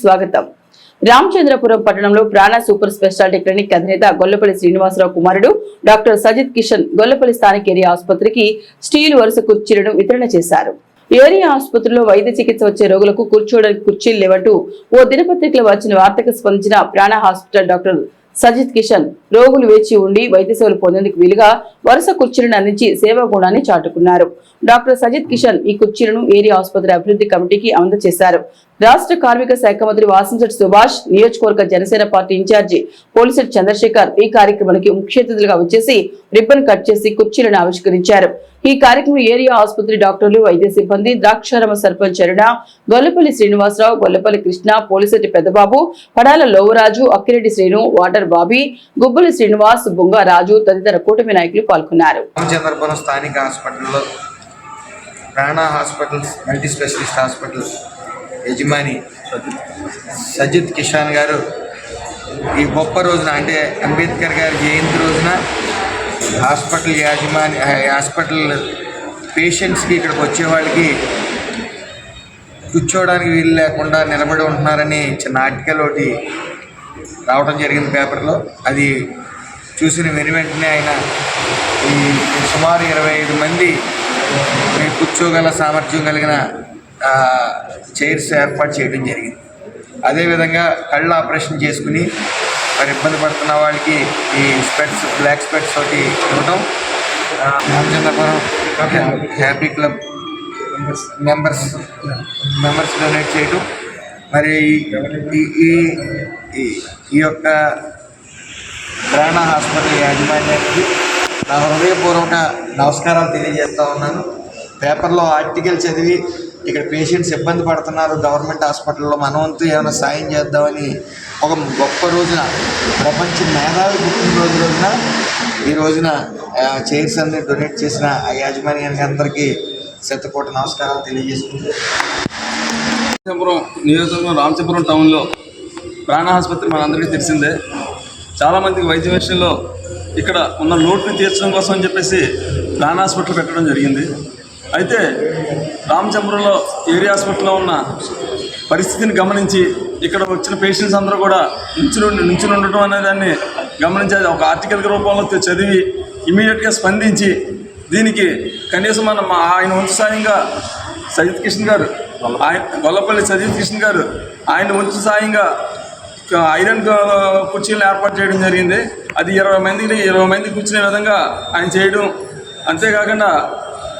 స్వాగతం. రామచంద్రపురం పట్టణంలో ప్రాణ సూపర్ స్పెషాలిటీ క్లినిక్ అధినేత గొల్లపల్లి శ్రీనివాసరావు కుమారుడు డాక్టర్ సజిత్ కిషన్ గొల్లపల్లి స్థానిక ఏరియా ఆసుపత్రికి స్టీల్ వరుస కుర్చీలను వితరణ చేశారు. ఏరియా ఆసుపత్రిలో వైద్య చికిత్స వచ్చే రోగులకు కూర్చోవడానికి కుర్చీలు లేవంటూ ఓ దినపత్రికలో వచ్చిన వార్తకు స్పందించిన ప్రాణ హాస్పిటల్ డాక్టర్ సజిత్ కిషన్ రోగులు వేచి ఉండి వైద్య సేవలు పొందేందుకు వీలుగా వరుస కుర్చీలను అందించి సేవా గుణాన్ని చాటుకున్నారు. డాక్టర్ సజిత్ కిషన్ ఈ కుర్చీలను ఏరియా ఆసుపత్రి అభివృద్ధి కమిటీకి అందజేశారు. రాష్ట్ర కార్మిక శాఖ మంత్రి వాసంశెట్టి సుభాష్ నియోజకవర్గ Janasena party in charge Polisetti Chandrasekhar ఈ కార్యక్రమానికి ముఖ్య అతిథులుగా వచ్చేసి రిబ్బన్ కట్ చేసి కుర్చీలను ఆవిష్కరించారు. ఈ కార్యక్రమం ఏరియా ఆసుపత్రి డాక్టర్లు వైద్య సిబ్బంది ద్రాక్షారమ సర్పంచ్ అరుణ గొల్లపల్లి శ్రీనివాసరావు గొల్లపల్లి కృష్ణ పోలిసెట్టి పెద్దబాబు పడాల లోవరాజు అక్కిరెడ్డి శ్రీను వాటర్ బాబీ గుబ్బలి శ్రీనివాస్ బుంగా రాజు తదితర కూటమి నాయకులు పాల్గొన్నారు. స్థానిక హాస్పిటల్లో ప్రాణ హాస్పిటల్స్ మల్టీ స్పెషలిస్ట్ హాస్పిటల్ యజమాని సజిత్ కిషాన్ గారు ఈ గొప్ప రోజున అంటే అంబేద్కర్ గారి జయంతి రోజున హాస్పిటల్ యాజమాని హాస్పిటల్ పేషెంట్స్కి ఇక్కడికి వచ్చే వాళ్ళకి కూర్చోవడానికి వీలు లేకుండా నిలబడి ఉంటున్నారని చిన్న ఆర్టికల్ ఒకటి రావడం జరిగింది పేపర్లో. అది చూసిన వెను వెంటనే ఆయన ఈ సుమారు ఇరవై ఐదు మంది కూర్చోగల సామర్థ్యం కలిగిన చైర్స్ ఏర్పాటు చేయడం జరిగింది. అదేవిధంగా కళ్ళు ఆపరేషన్ చేసుకుని మరి ఇబ్బంది పడుతున్న వాళ్ళకి ఈ స్పెట్స్ బ్లాక్ స్పెట్స్ ఒకటి ఇవ్వటం. Ramachandrapuram happy club members members donate చేయటం. మరి ఈ ఈ- ఈ- యొక్క ప్రాణ హాస్పిటల్ యాజమాన్యానికి నా హృదయపూర్వక నమస్కారాలు తెలియజేస్తా ఉన్నాను. పేపర్లో ఆర్టికల్ చదివి ఇక్కడ పేషెంట్స్ ఇబ్బంది పడుతున్నారు. గవర్నమెంట్ హాస్పిటల్లో మన వంతు ఏమైనా సాయం చేద్దామని ఒక గొప్ప రోజున ప్రపంచ మేధావి పుట్టినరోజు రోజున ఈ రోజున చైర్స్ అన్ని డొనేట్ చేసిన ఆ యాజమాన్యానికి అందరికీ శతకోటి నమస్కారాలు తెలియజేసుకుంటూ. రామచంద్రపురం నియోజకవర్గం రామచంద్రపురం టౌన్లో ప్రాణ ఆసుపత్రి మనందరికీ తెలిసిందే. చాలామందికి వైద్య విషయంలో ఇక్కడ ఉన్న లోటుని తీర్చడం కోసం అని చెప్పేసి ప్రాణ హాస్పిటల్ పెట్టడం జరిగింది. అయితే రామచంద్రంలో ఏరియా హాస్పిటల్లో ఉన్న పరిస్థితిని గమనించి ఇక్కడ వచ్చిన పేషెంట్స్ అందరూ కూడా నుంచుని నుంచుని ఉండటం అనే దాన్ని గమనించి ఒక ఆర్టికల్ రూపంలో చదివి ఇమీడియట్గా స్పందించి దీనికి కనీసం మన ఆయన వంతు సాయంగా సజిత్ కిషన్ గారు ఆయన గొల్లపల్లి సజిత్ కిషన్ గారు ఆయన వంతు సాయంగా ఐరన్ కుర్చీలను ఏర్పాటు చేయడం జరిగింది. అది ఇరవై మందిని ఇరవై మంది కూర్చునే విధంగా ఆయన చేయడం అంతేకాకుండా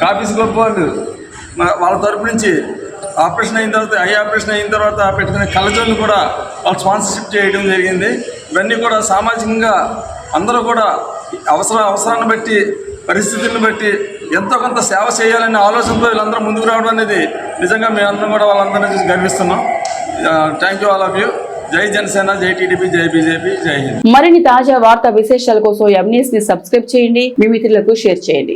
కాఫీస్ క్లబ్ వాళ్ళు వాళ్ళ తరపు నుంచి ఆపరేషన్ అయిన తర్వాత ఐ ఆపరేషన్ అయిన తర్వాత పెట్టుకునే కళ్ళజోళ్ళు కూడా వాళ్ళు స్పాన్సర్షిప్ చేయడం జరిగింది. ఇవన్నీ కూడా సామాజికంగా అందరూ కూడా అవసర అవసరాన్ని బట్టి పరిస్థితులను బట్టి ఎంతో కొంత సేవ చేయాలనే ఆలోచనతో వీళ్ళందరూ ముందుకు రావడం అనేది నిజంగా మేమందరం కూడా వాళ్ళందరినీ చూసి గర్విస్తున్నాం. Thank you all of you. జై జనసేన జై టీడీపీ జై బీజేపీ జై హింద్. మరిన్ని తాజా వార్తా విశేషాల కోసం ఎంన్యూస్ని సబ్స్క్రైబ్ చేయండి. మీ మిత్రులకు షేర్ చేయండి.